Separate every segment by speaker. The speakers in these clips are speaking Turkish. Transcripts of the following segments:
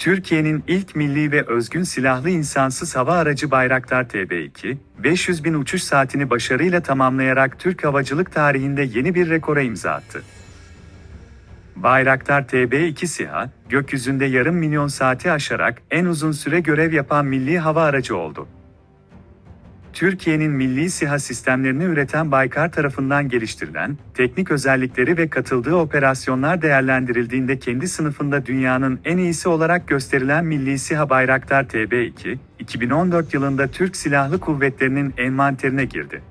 Speaker 1: Türkiye'nin ilk milli ve özgün silahlı insansız hava aracı Bayraktar TB2, 500 bin uçuş saatini başarıyla tamamlayarak Türk havacılık tarihinde yeni bir rekora imza attı. Bayraktar TB2 SİHA, gökyüzünde yarım milyon saati aşarak en uzun süre görev yapan milli hava aracı oldu. Türkiye'nin milli SİHA sistemlerini üreten Baykar tarafından geliştirilen, teknik özellikleri ve katıldığı operasyonlar değerlendirildiğinde kendi sınıfında dünyanın en iyisi olarak gösterilen Milli SİHA Bayraktar TB2, 2014 yılında Türk Silahlı Kuvvetleri'nin envanterine girdi.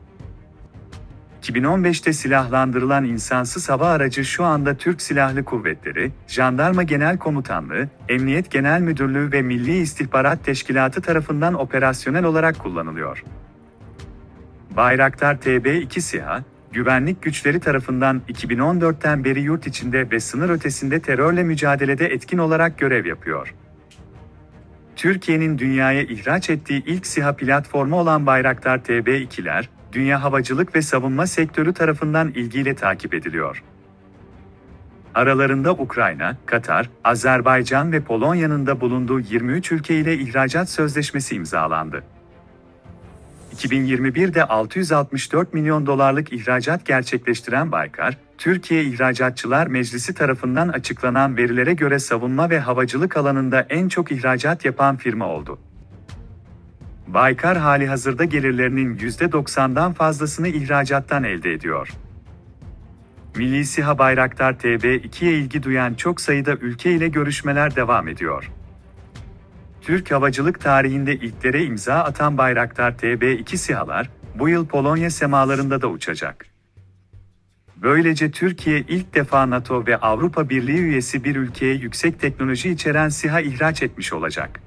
Speaker 1: 2015'te silahlandırılan insansız hava aracı şu anda Türk Silahlı Kuvvetleri, Jandarma Genel Komutanlığı, Emniyet Genel Müdürlüğü ve Milli İstihbarat Teşkilatı tarafından operasyonel olarak kullanılıyor. Bayraktar TB2 SİHA, güvenlik güçleri tarafından 2014'ten beri yurt içinde ve sınır ötesinde terörle mücadelede etkin olarak görev yapıyor. Türkiye'nin dünyaya ihraç ettiği ilk SİHA platformu olan Bayraktar TB2'ler, dünya havacılık ve savunma sektörü tarafından ilgiyle takip ediliyor. Aralarında Ukrayna, Katar, Azerbaycan ve Polonya'nın da bulunduğu 23 ülke ile ihracat sözleşmesi imzalandı. 2021'de 664 milyon dolarlık ihracat gerçekleştiren Baykar, Türkiye İhracatçılar Meclisi tarafından açıklanan verilere göre savunma ve havacılık alanında en çok ihracat yapan firma oldu. Baykar hali hazırda gelirlerinin %90'dan fazlasını ihracattan elde ediyor. Milli SİHA Bayraktar TB2'ye ilgi duyan çok sayıda ülke ile görüşmeler devam ediyor. Türk havacılık tarihinde ilklere imza atan Bayraktar TB2 SİHA'lar, bu yıl Polonya semalarında da uçacak. Böylece Türkiye ilk defa NATO ve Avrupa Birliği üyesi bir ülkeye yüksek teknoloji içeren SİHA ihraç etmiş olacak.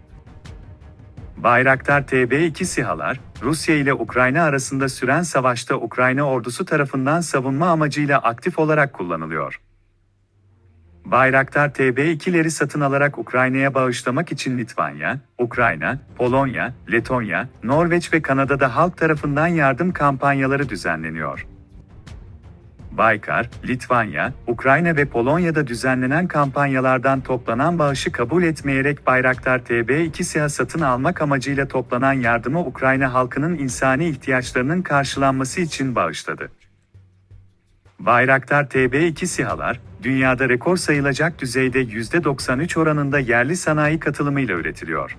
Speaker 1: Bayraktar TB2 SİHA'lar, Rusya ile Ukrayna arasında süren savaşta Ukrayna ordusu tarafından savunma amacıyla aktif olarak kullanılıyor. Bayraktar TB2'leri satın alarak Ukrayna'ya bağışlamak için Litvanya, Ukrayna, Polonya, Letonya, Norveç ve Kanada'da halk tarafından yardım kampanyaları düzenleniyor. Baykar, Litvanya, Ukrayna ve Polonya'da düzenlenen kampanyalardan toplanan bağışı kabul etmeyerek Bayraktar TB2 SİHA satın almak amacıyla toplanan yardımı Ukrayna halkının insani ihtiyaçlarının karşılanması için bağışladı. Bayraktar TB2 SİHA'lar, dünyada rekor sayılacak düzeyde %93 oranında yerli sanayi katılımıyla üretiliyor.